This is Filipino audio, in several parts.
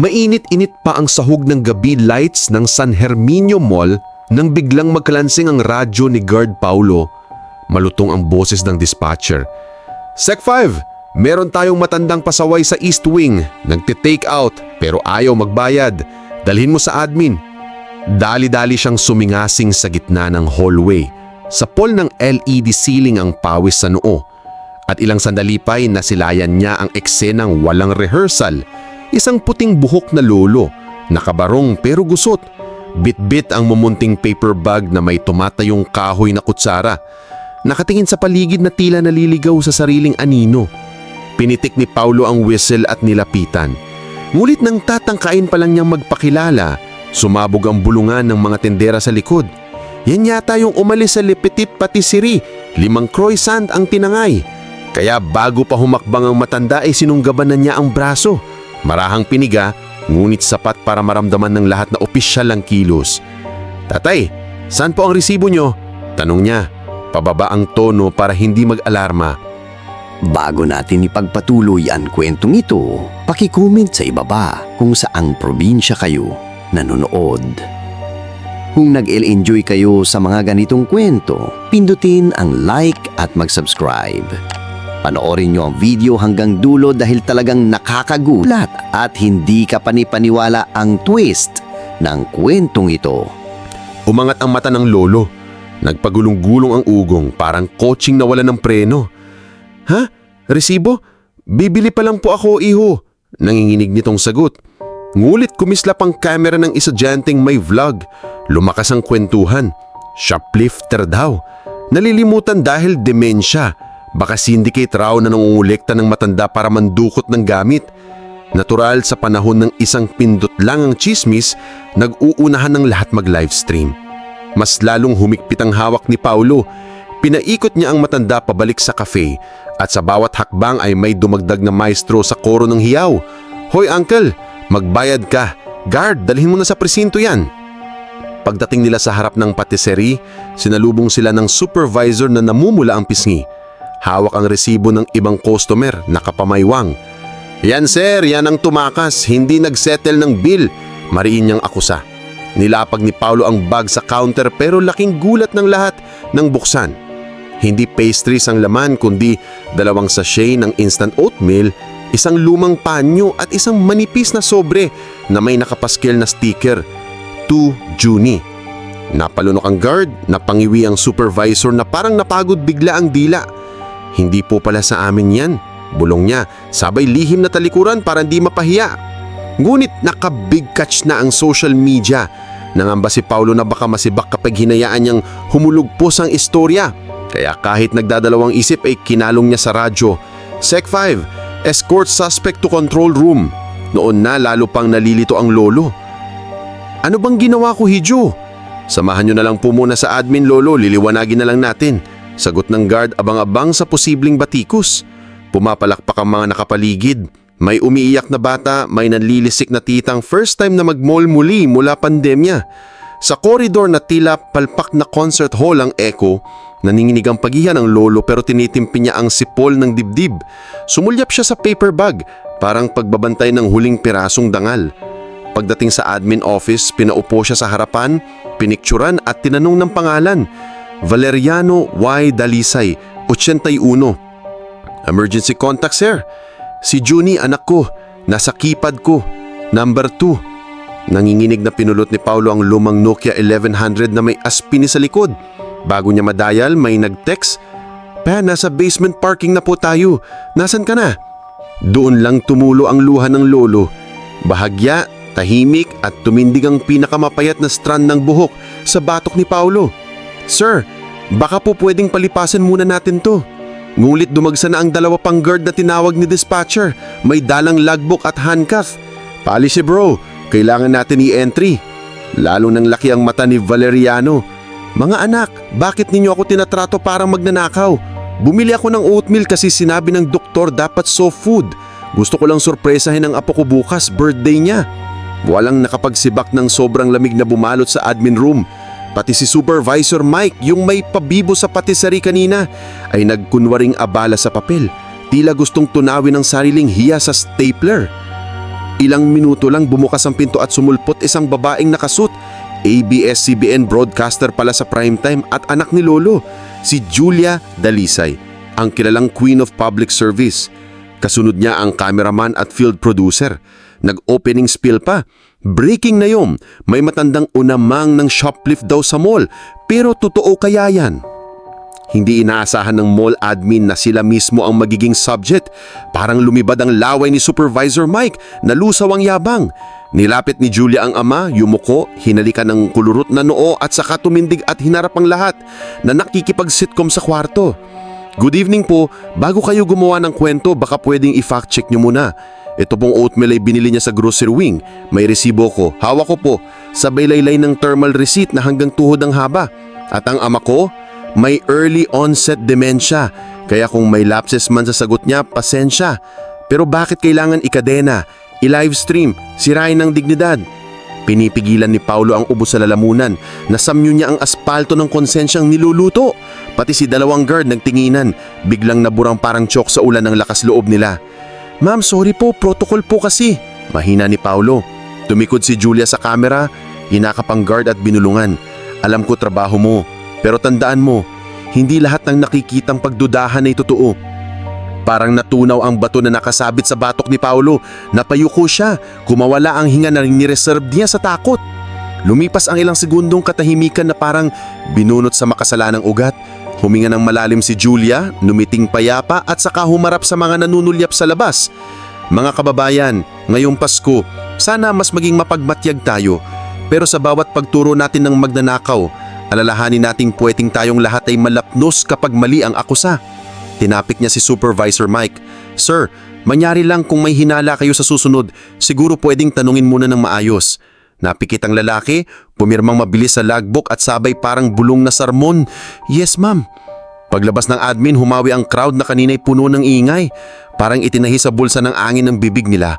Mainit-init pa ang sahog ng gabi lights ng San Herminio Mall nang biglang magkalansing ang radyo ni Guard Paulo. Malutong ang boses ng dispatcher. Sec 5, meron tayong matandang pasaway sa East Wing. Nagte-take out pero ayaw magbayad. Dalhin mo sa admin. Dali-dali siyang sumingasing sa gitna ng hallway. Sa pole ng LED ceiling ang pawis sa noo. At ilang sandali pa'y nasilayan niya ang eksenang walang rehearsal. Isang puting buhok na lolo, nakabarong pero gusot. Bit-bit ang mumunting paper bag na may tumatayong kahoy na kutsara. Nakatingin sa paligid na tila naliligaw sa sariling anino. Pinitik ni Paulo ang whistle at nilapitan. Ngulit nang tatangkain pa lang niyang magpakilala, sumabog ang bulungan ng mga tendera sa likod. Yan yata yung umalis sa Le Petit Patisserie, limang croissant ang tinangay. Kaya bago pa humakbang ang matanda ay sinunggaban na niya ang braso. Marahang piniga, ngunit sapat para maramdaman ng lahat na opisyal ang kilos. Tatay, saan po ang resibo nyo? Tanong niya. Pababa ang tono para hindi mag-alarma. Bago natin ipagpatuloy ang kwentong ito, pakicomment sa ibaba kung saang probinsya kayo nanonood. Kung nag-enjoy kayo sa mga ganitong kwento, pindutin ang like at mag-subscribe. Panoorin nyo ang video hanggang dulo dahil talagang nakakagulat at hindi ka panipaniwala ang twist ng kwentong ito. Umangat ang mata ng lolo. Nagpagulong-gulong ang ugong parang coaching na wala ng preno. Ha? Resibo? Bibili pa lang po ako, iho. Nanginginig nitong sagot. Ngulit kumislap ang camera ng estudyanteng may vlog. Lumakas ang kwentuhan. Shoplifter daw. Nalilimutan dahil demensya. Baka syndicate raw na nangungulekta ng matanda para mandukot ng gamit. Natural sa panahon ng isang pindot lang ang chismis, nag-uunahan ng lahat mag-livestream. Mas lalong humigpit ang hawak ni Paulo. Pinaikot niya ang matanda pabalik sa cafe at sa bawat hakbang ay may dumagdag na maestro sa koro ng hiyaw. Hoy uncle, magbayad ka. Guard, dalhin mo na sa presinto yan. Pagdating nila sa harap ng patisserie, sinalubong sila ng supervisor na namumula ang pisngi. Hawak ang resibo ng ibang customer, nakapamaywang. Yan sir, yan ang tumakas, hindi nagsettle ng bill. Mariin niyang akusa. Nilapag ni Paulo ang bag sa counter pero laking gulat ng lahat nang buksan. Hindi pastries ang laman kundi dalawang sachet ng instant oatmeal, isang lumang panyo at isang manipis na sobre na may nakapaskil na sticker. To Juni. Napalunok ang guard, napangiwi ang supervisor na parang napagod bigla ang dila. Hindi po pala sa amin yan. Bulong niya, sabay lihim na talikuran para hindi mapahiya. Ngunit naka-big catch na ang social media. Nangamba si Paulo na baka masibak kapag hinayaan niyang humulugpos ang istorya. Kaya kahit nagdadalawang isip ay kinalong niya sa radyo. Sec 5, escort suspect to control room. Noon na lalo pang nalilito ang lolo. Ano bang ginawa ko, Hijo? Samahan niyo na lang po muna sa admin, Lolo. Liliwanagin na lang natin. Sagot ng guard abang-abang sa posibleng batikos. Pumapalakpak ang mga nakapaligid. May umiiyak na bata, may nanlilisik na titang first time na mag-mall muli mula pandemya. Sa koridor na tila palpak na concert hall ang echo, naninginig ang pagihan ng lolo pero tinitimpi niya ang sipol ng dibdib. Sumulyap siya sa paper bag, parang pagbabantay ng huling pirasong dangal. Pagdating sa admin office, pinaupo siya sa harapan, pinikturan at tinanong ng pangalan. Valeriano Y. Dalisay, 81. Emergency contact sir. Si Juni anak ko, nasa keypad ko, number 2. Nanginginig na pinulot ni Paulo ang lumang Nokia 1100 na may aspini sa likod. Bago niya madayal, may nag-text, Pa, nasa basement parking na po tayo. Nasaan ka na? Doon lang tumulo ang luha ng lolo. Bahagya, tahimik at tumindig ang pinakamapayat na strand ng buhok sa batok ni Paulo. Sir, baka po pwedeng palipasan muna natin to. Ngulit dumagsa na ang dalawa pang guard na tinawag ni dispatcher. May dalang logbook at handcuff. Pali si bro, kailangan natin i-entry. Lalo nang laki ang mata ni Valeriano. Mga anak, bakit ninyo ako tinatrato parang magnanakaw? Bumili ako ng oatmeal kasi sinabi ng doktor dapat soft food. Gusto ko lang sorpresahin ang apo ko bukas, birthday niya. Walang nakapagsibak ng sobrang lamig na bumalot sa admin room. Pati si Supervisor Mike, yung may pabibo sa patisserie kanina, ay nagkunwaring abala sa papel. Tila gustong tunawin ang sariling hiya sa stapler. Ilang minuto lang bumukas ang pinto at sumulpot isang babaeng nakasuit. ABS-CBN broadcaster pala sa primetime at anak ni Lolo, si Julia Dalisay, ang kilalang Queen of Public Service. Kasunod niya ang cameraman at field producer. Nag-opening spiel pa. Breaking na yun, may matandang unamang ng shoplift daw sa mall. Pero totoo kaya yan? Hindi inaasahan ng mall admin na sila mismo ang magiging subject. Parang lumibad ang laway ni Supervisor Mike, nalusaw ang yabang. Nilapit ni Julia ang ama, yumuko, hinalikan ng kulurot na noo at saka tumindig at hinarap ang lahat na nakikipag-sitcom sa kwarto. Good evening po, bago kayo gumawa ng kwento baka pwedeng i-fact check nyo muna. Ito pong oatmeal ay binili niya sa grocery wing. May resibo ko, hawak ko po, sabay laylay ng thermal receipt na hanggang tuhod ang haba. At ang ama ko, may early onset dementia. Kaya kung may lapses man sa sagot niya, pasensya. Pero bakit kailangan ikadena, i-livestream, sirain ng dignidad? Pinipigilan ni Paulo ang ubo sa lalamunan. Nasamyo niya ang aspalto ng konsensyang niluluto. Pati si dalawang guard nagtinginan. Biglang naburang parang chok sa ulan ng lakas loob nila. Ma'am, sorry po, protocol po kasi. Mahina ni Paulo. Tumikod si Julia sa kamera, hinakap ang guard at binulungan. Alam ko trabaho mo, pero tandaan mo, hindi lahat ng nakikitang pagdudahan ay totoo. Parang natunaw ang bato na nakasabit sa batok ni Paulo. Napayuko siya, kumawala ang hinga na nireserve niya sa takot. Lumipas ang ilang segundong katahimikan na parang binunot sa makasalanang ugat. Huminga ng malalim si Julia, numiting payapa at saka humarap sa mga nanunulyap sa labas. Mga kababayan, ngayong Pasko, sana mas maging mapagmatyag tayo. Pero sa bawat pagturo natin ng magnanakaw, alalahanin nating pwedeng tayong lahat ay malapnos kapag mali ang akusa. Tinapik niya si Supervisor Mike. Sir, manyari lang kung may hinala kayo sa susunod, siguro pwedeng tanungin muna ng maayos. Napikit ang lalaki, pumirmang mabilis sa logbook at sabay parang bulong na sarmon. Yes ma'am. Paglabas ng admin, humawi ang crowd na kanina'y puno ng ingay. Parang itinahi sa bulsa ng angin ng bibig nila.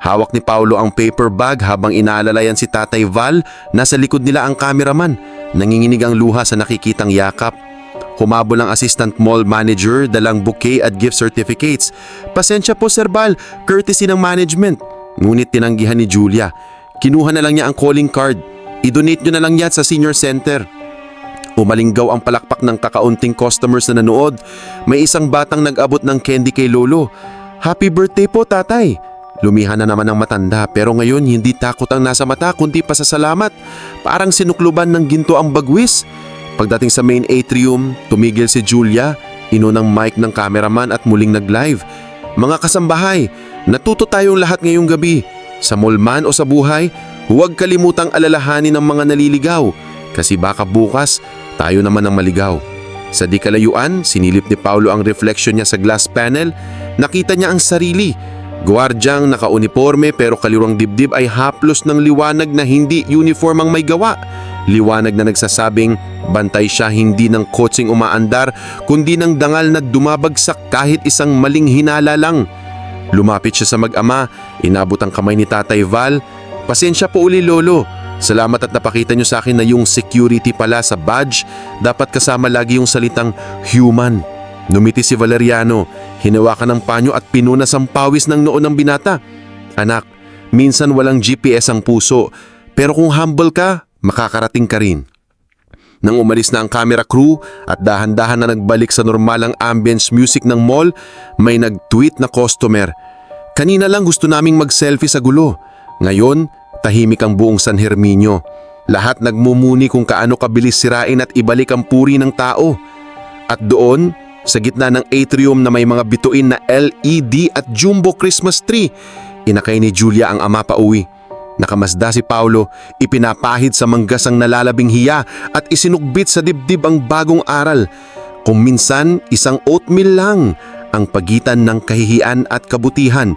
Hawak ni Paulo ang paper bag habang inaalalayan si Tatay Val, nasa likod nila ang cameraman. Nanginginig ang luha sa nakikitang yakap. Humabol ang assistant mall manager, dalang bouquet at gift certificates. Pasensya po Sir Val, courtesy ng management. Ngunit tinanggihan ni Julia. Kinuha na lang niya ang calling card. I-donate nyo na lang yan sa senior center. Umalinggaw ang palakpak ng kakaunting customers na nanood. May isang batang nag-abot ng candy kay Lolo. Happy birthday po tatay! Lumihan na naman ang matanda pero ngayon hindi takot ang nasa mata kundi pasasalamat. Parang sinukluban ng ginto ang bagwis. Pagdating sa main atrium, tumigil si Julia, inunang mic ng cameraman at muling nag-live. Mga kasambahay, natuto tayong lahat ngayong gabi. Sa mall man o sa buhay, huwag kalimutang alalahanin ng mga naliligaw kasi baka bukas tayo naman ang maligaw. Sa di kalayuan, sinilip ni Paulo ang reflection niya sa glass panel. Nakita niya ang sarili. Gwardyang nakauniforme pero kaliwang dibdib ay haplos ng liwanag na hindi uniform ang may gawa. Liwanag na nagsasabing bantay siya hindi ng kotseng umaandar kundi ng dangal na dumabagsak kahit isang maling hinala lang. Lumapit siya sa mag-ama, inabot ang kamay ni Tatay Val. Pasensya po uli lolo. Salamat at napakita niyo sa akin na yung security pala sa badge dapat kasama lagi yung salitang human. Numiti si Valeriano, hinawakan ng panyo at pinunas ang pawis ng noo ng binata. Anak, minsan walang GPS ang puso, pero kung humble ka, makakarating ka rin. Nang umalis na ang camera crew at dahan-dahan na nagbalik sa normalang ambience music ng mall, may nag-tweet na customer. Kanina lang gusto naming mag-selfie sa gulo. Ngayon, tahimik ang buong San Herminio. Lahat nagmumuni kung kaano kabilis sirain at ibalik ang puri ng tao. At doon, sa gitna ng atrium na may mga bituin na LED at jumbo Christmas tree, inakay ni Julia ang ama pa uwi. Nakamasda si Paulo, ipinapahid sa manggasang nalalabing hiya at isinugbit sa dibdib ang bagong aral. Kung minsan, isang oatmeal lang ang pagitan ng kahihiyan at kabutihan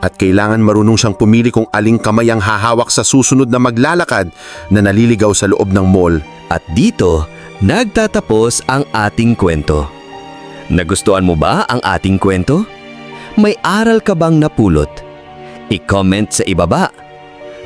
at kailangan marunong siyang pumili kung aling kamay ang hahawak sa susunod na maglalakad na naliligaw sa loob ng mall. At dito, nagtatapos ang ating kwento. Nagustuhan mo ba ang ating kwento? May aral ka bang napulot? I-comment sa ibaba.